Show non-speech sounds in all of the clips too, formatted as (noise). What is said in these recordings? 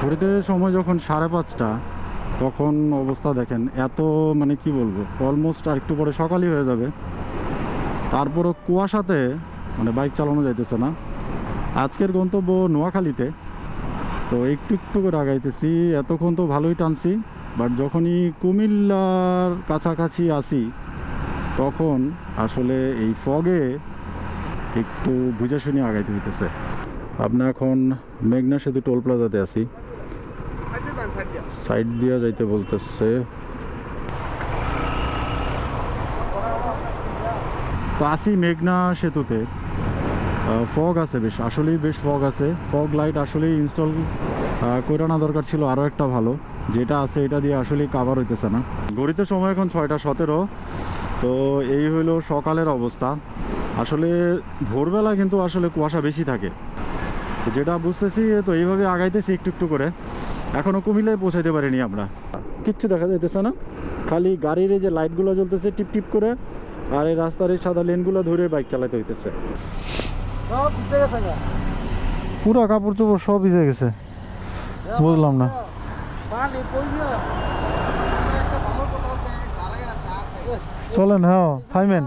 ঘুরতে সময় যখন সাড়ে পাঁচটা, তখন অবস্থা দেখেন, এত মানে কি বলব অলমোস্ট আর একটু পরে সকালই হয়ে যাবে। তারপরও কুয়াশাতে মানে বাইক চালানো যাইতেছে না। আজকের গন্তব্য নোয়াখালীতে। তো একটু একটু করে আগাইতেছি, এতক্ষণ তো ভালোই টানছি বাট যখনই কুমিল্লার কাছাকাছি আসি, তখন আসলে এই ফগে একটু বুঝে শুনে আগাইতে হইতেছে। আপনি এখন মেঘনা সেতু টোল প্লাজাতে আছি। সাইড দিয়ে যাইতে বলতেছে। তো আসি মেঘনা সেতুতে। ফগ আছে বেশ, আসলেই বেশ ফগ আছে। ফগ লাইট আসলেই ইনস্টল করে আনা দরকার ছিল আরও একটা ভালো। যেটা আছে এটা দিয়ে আসলেই কাভার হইতেছে না। ঘড়িতে সময় এখন ছয়টা সতেরো। তো এই হইল সকালের অবস্থা। আসলে ভোরবেলা কিন্তু আসলে কুয়াশা বেশি থাকে। যেটা বুঝতেছি, তো এইভাবে আগাইতেছি একটু একটু করে। এখনও কুমিল্লায় পৌঁছাইতে পারিনি আমরা। কিচ্ছু দেখা যাইতেছে না। খালি গাড়ির এই যে লাইটগুলো জ্বলতেছে টিপ টিপ করে আর এই রাস্তার এই সাদা লেনগুলো ধরে বাইক চালাতে হইতেছে। পুরো কাপড় চোপড় সব ভিজে গেছে। বুঝলাম না। চলেন হ্যাঁ থাইমেন।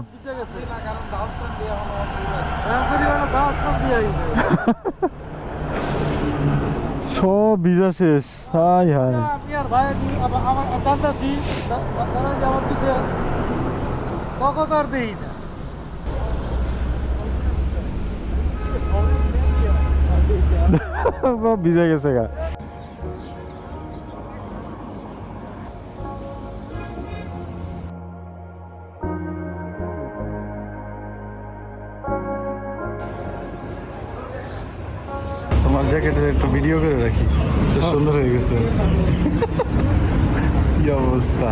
(laughs) সব ভিজা শেষ। হাই হাই। ভিজা গেছে ভাই তোমার জ্যাকেটের একটু ভিডিও করে রাখি। তো সুন্দর হয়ে গেছে। (laughs) কি অবস্থা?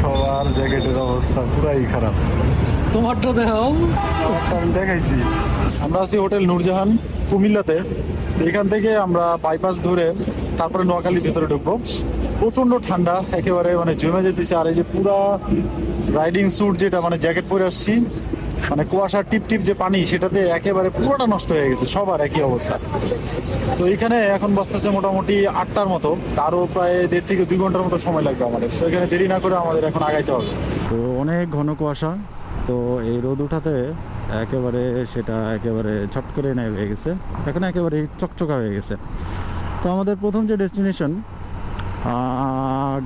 সবার জ্যাকেটের অবস্থা পুরাই খারাপ। তোমারটা দেখাও। আমি দেখাইছি। আমরা আছি হোটেল নূরজাহান কুমিল্লাতে। এখান থেকে আমরা বাইপাস ধরে তারপরে নোয়াখালীর ভেতরে ঢুকবো। প্রচণ্ড ঠান্ডা একেবারে মানে জমে যেতেছে। আর এই যে পুরা রাইডিং স্যুট যেটা মানে জ্যাকেট পরে আসছি মানে কুয়াশার টিপ টিপ যে পানি, সেটাতে একেবারে পুরোটা নষ্ট হয়ে গেছে, সবার একই অবস্থা। তো এখানে এখন বাঁচতেছে মোটামুটি আটটার মতো, তারও প্রায় দেড় থেকে দুই ঘণ্টার মতো সময় লাগবে আমাদের। তো এখানে দেরি না করে আমাদের এখন আগাইতে হবে। তো অনেক ঘন কুয়াশা, তো এই রোদ উঠাতে একেবারে সেটা একেবারে ছট করে নেয় হয়ে গেছে। এখন একেবারে চকচকা হয়ে গেছে। তো আমাদের প্রথম যে ডেস্টিনেশন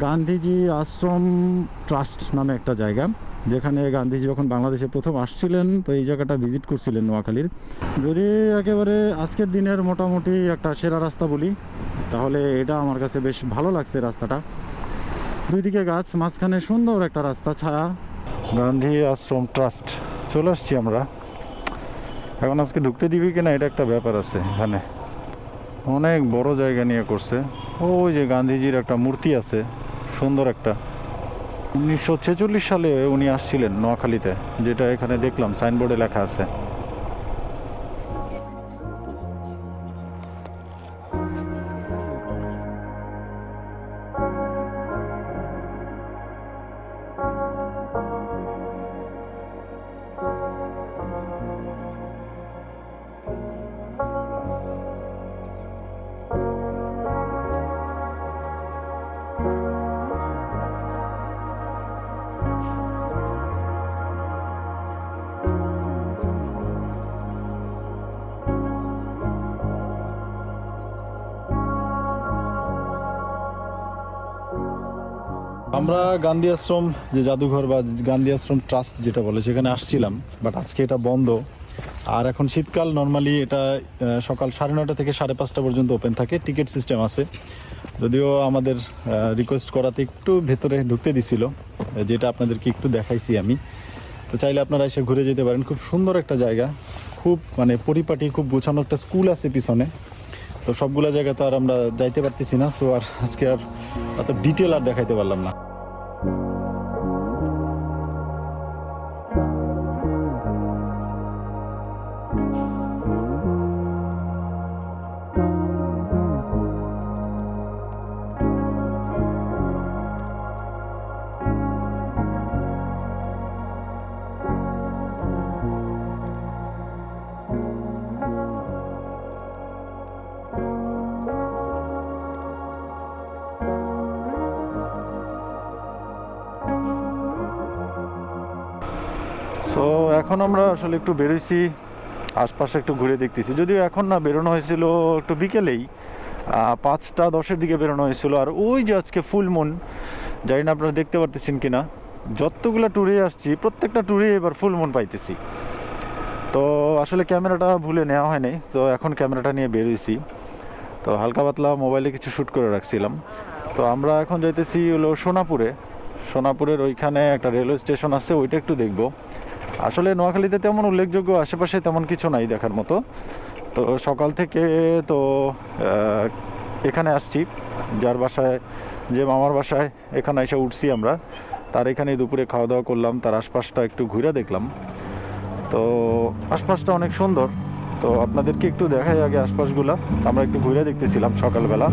গান্ধীজি আশ্রম ট্রাস্ট নামে একটা জায়গা, যেখানে গান্ধীজি যখন বাংলাদেশে প্রথম আসছিলেন, তো এই জায়গাটা ভিজিট করছিলেন নোয়াখালীর। যদি একেবারে আজকের দিনের মোটামুটি একটা সেরা রাস্তা বলি, তাহলে এটা আমার কাছে বেশ ভালো লাগছে রাস্তাটা। দুই দিকে গাছ, মাঝখানে সুন্দর একটা রাস্তা, ছায়া। গান্ধী আশ্রম ট্রাস্ট, চলে আসছি আমরা। এখন আজকে ঢুকতে দিবি কিনা, এটা একটা ব্যাপার আছে এখানে। অনেক বড় জায়গা নিয়ে করছে। ওই যে গান্ধীজির একটা মূর্তি আছে, সুন্দর একটা। উনিশশো ছেচল্লিশ সালে উনি আসছিলেন নোয়াখালীতে, যেটা এখানে দেখলাম, সাইনবোর্ডে লেখা আছে। আমরা গান্ধী আশ্রম যে জাদুঘর বা গান্ধী আশ্রম ট্রাস্ট যেটা বলে, সেখানে আসছিলাম বাট আজকে এটা বন্ধ। আর এখন শীতকাল নর্মালি এটা সকাল সাড়ে নটা থেকে সাড়ে পাঁচটা পর্যন্ত ওপেন থাকে টিকিট সিস্টেম আছে। যদিও আমাদের রিকোয়েস্ট করাতে একটু ভেতরে ঢুকতে দিছিল, যেটা আপনাদেরকে একটু দেখাইছি আমি। তো চাইলে আপনারা এসে ঘুরে যেতে পারেন, খুব সুন্দর একটা জায়গা, খুব মানে পরিপাটি, খুব গোছানো একটা স্কুল আছে পিছনে। তো সবগুলো জায়গায় তো আর আমরা যাইতে পারতেছি না সো আর আজকে আর এত ডিটেল আর দেখাইতে পারলাম না। এখন আমরা আসলে একটু বেরোইছি, আশপাশে একটু ঘুরে দেখতেছি। যদিও এখন না বেরোনো হয়েছিল একটু বিকেলেই পাঁচটা দশের দিকে বেরোনো হয়েছিল। আর ওই যে আজকে ফুল মুন জানি না আপনারা দেখতে পারতেছেন কিনা, যতগুলো ট্যুরে আসছি, প্রত্যেকটা ট্যুরে এবার ফুল মুন পাইতেছি। তো আসলে ক্যামেরাটা ভুলে নেওয়া হয়নি, তো এখন ক্যামেরাটা নিয়ে বেরোইছি। তো হালকা পাতলা মোবাইলে কিছু শ্যুট করে রাখছিলাম। তো আমরা এখন যাইতেছি হলো সোনাপুরে। সোনাপুরের ওইখানে একটা রেলওয়ে স্টেশন আছে, ওইটা একটু দেখব। আসলে নোয়াখালীতে তেমন উল্লেখযোগ্য আশেপাশে তেমন কিছু নাই দেখার মতো। তো সকাল থেকে তো এখানে আসছি। যার বাসায়, যে মামার বাসায় এখানে এসে উঠছি আমরা। তার এখানে দুপুরে খাওয়া দাওয়া করলাম। তার আশপাশটা একটু ঘুরে দেখলাম। তো আশপাশটা অনেক সুন্দর। তো আপনাদেরকে একটু দেখাই আগে আশপাশগুলা। আমরা একটু ঘুরে দেখতেছিলাম সকালবেলা।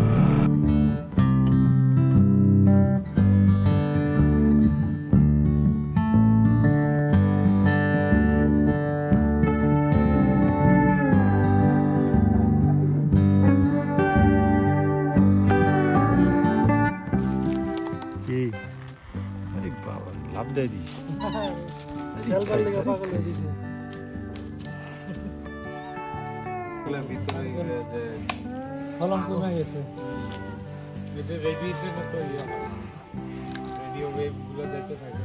ফলন কমে গেছে? এটা রেডিয়েশনের তো ইয়ে হয়। রেডিও ওয়েভগুলো যেতে থাকে।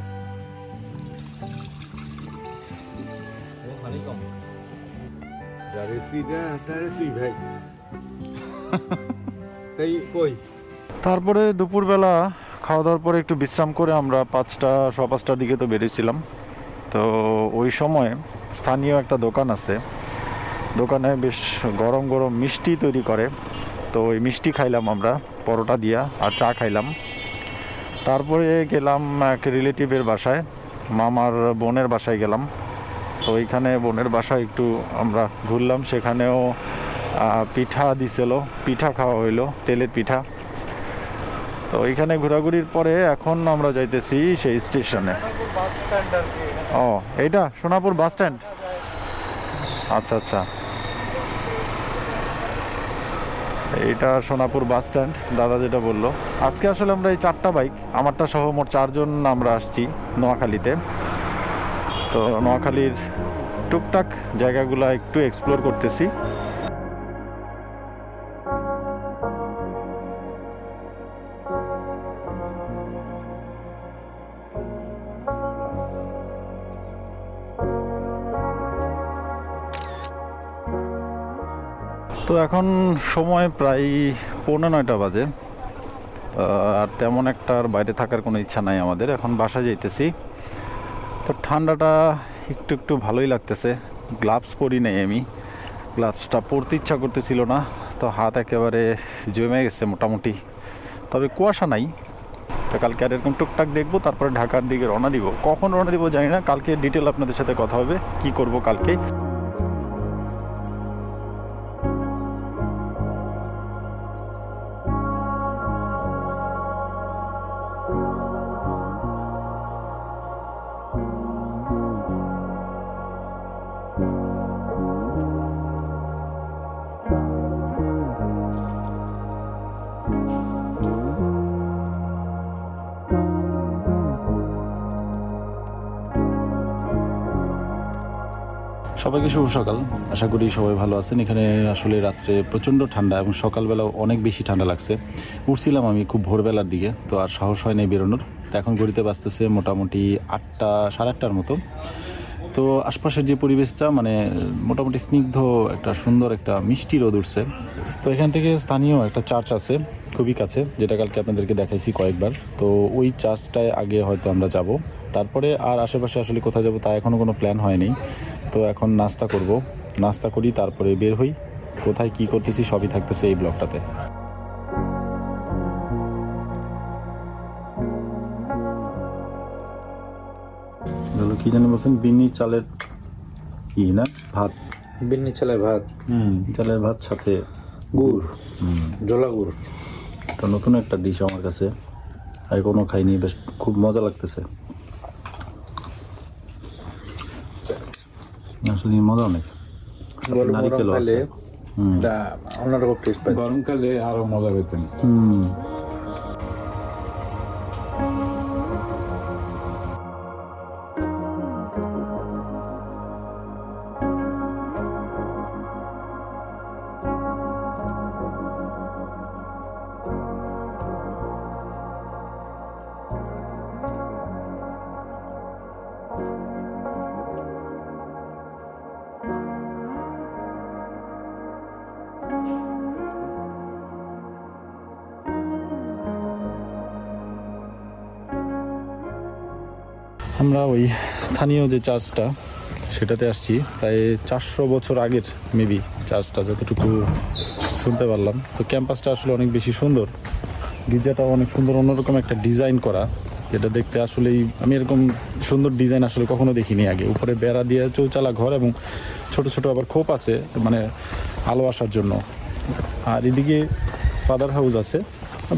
পানি কম যারে সুইদা তারে তুই ভাই। তাই কই? তারপরে দুপুরবেলা খাওয়া দাওয়ার পরে একটু বিশ্রাম করে আমরা পাঁচটা স পাঁচটার দিকে তো বেরিয়েছিলাম। তো ওই সময় স্থানীয় একটা দোকান আছে। দোকানে বেশ গরম গরম মিষ্টি তৈরি করে। তো ওই মিষ্টি খাইলাম আমরা, পরোটা দিয়া আর চা খাইলাম। তারপরে গেলাম, এক রিলেটিভের বাসায়, মামার বোনের বাসায় গেলাম। তো ওইখানে বোনের বাসায় একটু আমরা ঘুরলাম, সেখানেও পিঠা দিছিল, পিঠা খাওয়া হইল, তেলের পিঠা। তো ওইখানে ঘোরাঘুরির পরে এখন আমরা যাইতেছি সেই স্টেশনে। ও, এইটা সোনাপুর বাস স্ট্যান্ড? আচ্ছা আচ্ছা। এইটা সোনাপুর বাস স্ট্যান্ড, দাদা যেটা বলল। আজকে আসলে আমরা এই চারটা বাইক, আমারটা সহ মোট চারজন আমরা আসছি নোয়াখালীতে। তো নোয়াখালীর টুকটাক জায়গাগুলো একটু এক্সপ্লোর করতেছি। তো এখন সময় প্রায় পৌনে নয়টা বাজে। আর তেমন একটা আর বাইরে থাকার কোনো ইচ্ছা নাই আমাদের। এখন বাসা যাইতেছি। তো ঠান্ডাটা একটু একটু ভালোই লাগতেছে। গ্লাভস পরি নেই আমি। গ্লাভসটা পরতে ইচ্ছা করতেছিল না। তো হাত একেবারে জমে গেছে মোটামুটি। তবে কুয়াশা নাই। তো কালকে আর এরকম টুকটাক দেখব, তারপরে ঢাকার দিকে রওনা দিব। কখন রওনা দিব জানি না। কালকে ডিটেল আপনাদের সাথে কথা হবে। কি করব কালকে? সবাইকে শুভ সকাল। আশা করি সবাই ভালো আছেন। এখানে আসলে রাত্রে প্রচণ্ড ঠান্ডা এবং সকালবেলা অনেক বেশি ঠান্ডা লাগছে। উঠছিলাম আমি খুব ভোরবেলার দিকে, তো আর সাহস হয় নাই বেরোনোর। তো এখন ঘড়িতে বাঁচতেছে মোটামুটি আটটা, সাড়ে আটটার মতো। তো আশপাশের যে পরিবেশটা মানে মোটামুটি স্নিগ্ধ একটা সুন্দর একটা মিষ্টি রোদ উঠছে। তো এখান থেকে স্থানীয় একটা চার্চ আছে, খুবই কাছে, যেটা কালকে আপনাদেরকে দেখাইছি কয়েকবার। তো ওই চার্চটায় আগে হয়তো আমরা যাব। তারপরে আর আশেপাশে আসলে কোথায় যাব তা এখনও কোনো প্ল্যান হয়নি। তো এখন নাস্তা করব। নাস্তা করি তারপরে বের হই। কোথায় কি করতেছি সবই থাকতেছে এই ব্লগটাতে। কি জানি বলছেন? বিনি চালের কি না? ভাত। বিন্নি চালের ভাত। হুম চালের ভাত সাথে গুড়। জলা গুড়। এটা নতুন একটা ডিশ আমার কাছে। আর কোনো খাইনি বেশ খুব মজা লাগতেছে। আসলে মজা অনেক পাই গরমকালে আরও মজা পেতেন। হুম। আমরা ওই স্থানীয় যে চার্চটা সেটাতে আসছি। প্রায় চারশো বছর আগের মেবি চার্চটা যতটুকু শুনতে পারলাম। তো ক্যাম্পাসটা আসলে অনেক বেশি সুন্দর। গির্জাটাও অনেক সুন্দর, অন্যরকম একটা ডিজাইন করা, যেটা দেখতে আসলেই, আমি এরকম সুন্দর ডিজাইন আসলে কখনো দেখিনি আগে। উপরে বেড়া দিয়ে চৌচালা ঘর এবং ছোট ছোট আবার খোপ আছে মানে আলো আসার জন্য। আর এদিকে ফাদার হাউস আছে,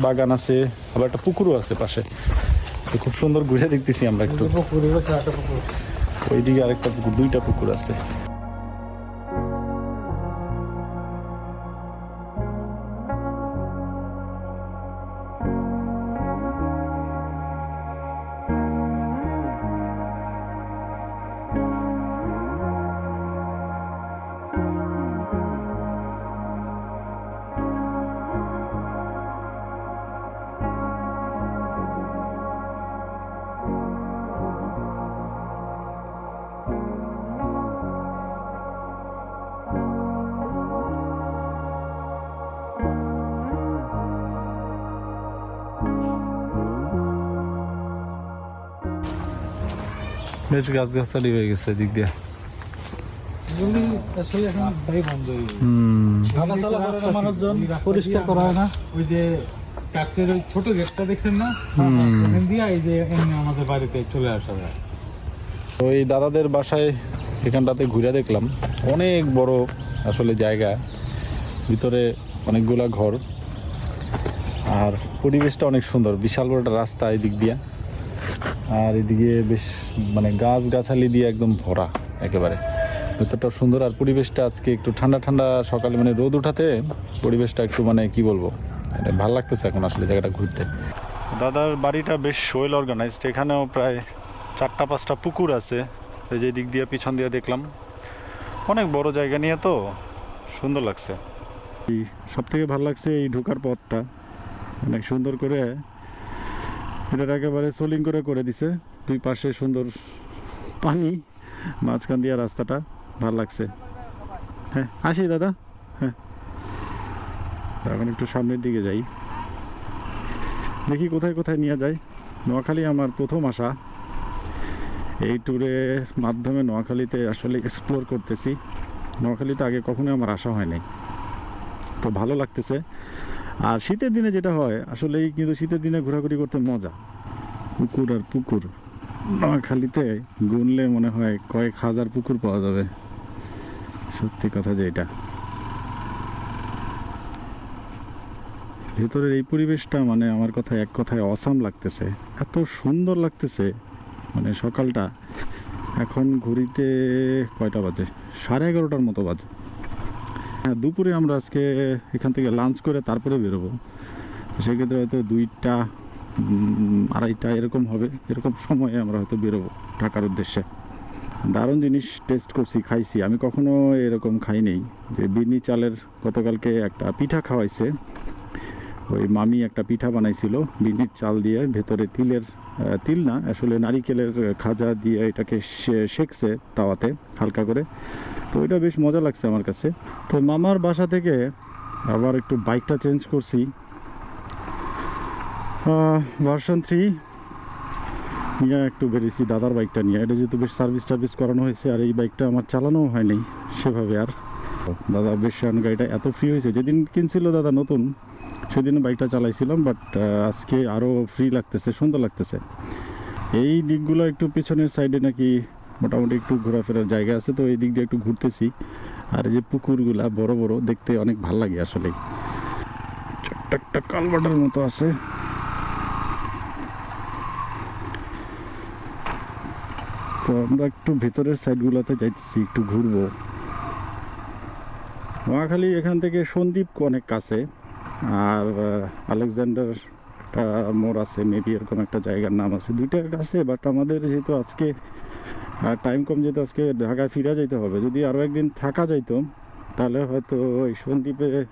বাগান আছে, আবার একটা পুকুরও আছে পাশে। তো খুব সুন্দর ঘুরে দেখতেছি আমরা একটু। পুকুর একটা পুকুর। ওইদিকে আরেকটা পুকুর দুইটা পুকুর আছে। বেশ গাছ গাছালি হয়ে গেছে দিক দিয়ে। এগুলি আসলে এখন প্রায় বন্ধই হুম। হাঁটাচলা করে না মানুষজন পরিষ্কার করা হয় না। ওই যে চার্চের ওই ছোট গেটটা দেখছেন না? দিয়ে এই যে আমাদের বাড়িতে চলে আসা যায়। এই দাদাদের বাসায় এখানটাতে ঘুরে দেখলাম। অনেক বড় আসলে জায়গা। ভিতরে অনেকগুলা ঘর। আর পরিবেশটা অনেক সুন্দর। বিশাল বড় একটা রাস্তা এই দিক দিয়ে। আর এদিকে বেশ মানে গাছ গাছালি দিয়ে একদম ভরা একেবারে। ভেতরটা সুন্দর আর পরিবেশটা আজকে একটু ঠান্ডা ঠান্ডা সকালে মানে রোদ উঠাতে পরিবেশটা একটু মানে কি বলব মানে ভালো লাগতেছে এখন আসলে জায়গাটা ঘুরতে। দাদার বাড়িটা বেশ ওয়েল অর্গানাইজড এখানেও প্রায় চারটা পাঁচটা পুকুর আছে। যে দিক দিয়ে পিছন দিয়ে দেখলাম। অনেক বড় জায়গা নিয়ে তো সুন্দর লাগছে। সব থেকে ভালো লাগছে এই ঢোকার পথটা। অনেক সুন্দর করে এটা একেবারে সোলিং করে করে দিছে। দুই পাশে সুন্দর পানি, মাঝখান দিয়ে রাস্তাটা, ভালো লাগছে। হ্যাঁ আসি দাদা। হ্যাঁ। এখন একটু সামনের দিকে যাই। দেখি কোথায় কোথায় নিয়ে যাই। নোয়াখালী আমার প্রথম আসা এই ট্যুরের মাধ্যমে নোয়াখালীতে আসলে এক্সপ্লোর করতেছি। নোয়াখালীতে আগে কখনোই আমার আসা হয়নি। তো ভালো লাগতেছে। আর শীতের দিনে যেটা হয়, আসলেই কিন্তু শীতের দিনে ঘোরাঘুরি করতে মজা। পুকুর আর পুকুর। নোয়াখালীতে গুনলে মনে হয় কয়েক হাজার পুকুর পাওয়া যাবে। সত্যি কথা যে এটা। ভেতরের এই পরিবেশটা মানে আমার কথা এক কথায় অসাম লাগতেছে। এত সুন্দর লাগতেছে। মানে সকালটা এখন ঘড়িতে কয়টা বাজে? সাড়ে এগারোটার মতো বাজে। হ্যাঁ দুপুরে আমরা আজকে এখান থেকে লাঞ্চ করে তারপরে বেরোবো। সেক্ষেত্রে হয়তো দুইটা আড়াইটা এরকম হবে। এরকম সময়ে আমরা হয়তো বেরোবো ঢাকার উদ্দেশ্যে। দারুণ জিনিস টেস্ট করছি, খাইছি। আমি কখনো এরকম খাই নেই। যে বিনি চালের গতকালকে একটা পিঠা খাওয়াইছে। ওই মামি একটা পিঠা বানাইছিল বিনির চাল দিয়ে, ভেতরে তিলের তিল না, আসলে নারিকেলের খাজা দিয়ে এটাকে সেকছে তাওয়াতে, হালকা করে। তো ওইটা বেশ মজা লাগছে আমার কাছে। তো মামার বাসা থেকে আবার একটু বাইকটা চেঞ্জ করছি। Version three. নিয়ে একটু বেরিয়েছি দাদার বাইকটা নিয়ে। এটা যেহেতু বেশ সার্ভিস টার্ভিস করানো হয়েছে, আর এই বাইকটা আমার চালানোও হয়নি সেভাবে আর। দাদা বেশ গাড়িটা এত ফ্রি হয়েছে। যেদিন কিনছিল দাদা নতুন সেদিন বাইকটা চালাইছিলাম বাট আজকে আরও ফ্রি লাগতেছে, সুন্দর লাগতেছে। এই দিকগুলো একটু পিছনের সাইডে নাকি মোটামুটি একটু ঘোরাফেরার জায়গা আছে, তো এই দিক দিয়ে একটু ঘুরতেছি। আর যে পুকুরগুলা বড় বড়, দেখতে অনেক ভালো লাগে আসলে। ছোট্ট একটা কালবাটার মতো আছে। তো আমরা একটু ভেতরের সাইডগুলোতে যাইতেছি, একটু ঘুরবো। নোয়াখালী এখান থেকে সন্দ্বীপ অনেক কাছে। আর আলেকজান্ডার মোড় আছে মেবি এরকম একটা জায়গার নাম আছে। দুইটা কাছে বাট আমাদের যেহেতু আজকে টাইম কম, যেহেতু আজকে ঢাকায় ফিরে যাইতে হবে। যদি আরও একদিন থাকা যাইতো, তাহলে হয়তো এই সন্দ্বীপে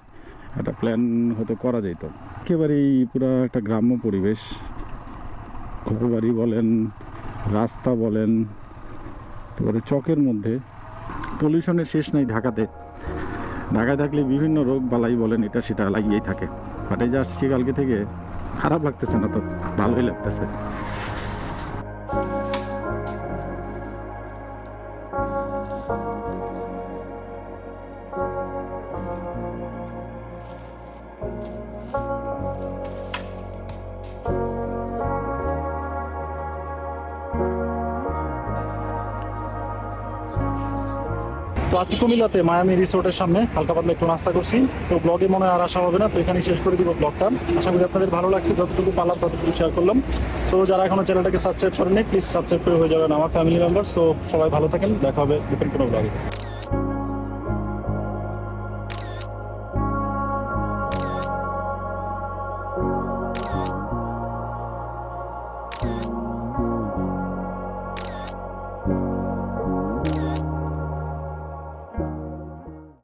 একটা প্ল্যান হয়তো করা যেত একেবারেই পুরো একটা গ্রাম্য পরিবেশ। ঘরবাড়ি বলেন, রাস্তা বলেন, তারপরে চকের মধ্যে। পলিউশনের শেষ নাই ঢাকাতে। ঢাকায় থাকলে বিভিন্ন রোগ বালাই বলেন, এটা সেটা লাগিয়েই থাকে। বাট এই যে আসছি কালকে থেকে, খারাপ লাগতেছে না তো, ভালোই লাগতেছে। কুমিল্লাতে মায়ামি রিসোর্টের সামনে হালকা পাতলা একটু নাস্তা করছি। তো ব্লগে মনে হয় আর আসা হবে না, তো এখানেই শেষ করে দিব ব্লগটা আশা করি আপনাদের ভালো লাগছে, যতটুকু পারলাম ততটুকু শেয়ার করলাম। সো যারা এখনও চ্যানেলটাকে সাবস্ক্রাইব করেনি প্লিজ সাবস্ক্রাইব করে হয়ে যাবেন আমার ফ্যামিলি মেম্বার সো সবাই ভালো থাকেন, দেখা হবে ডিপেন্ড কোনো ব্লগে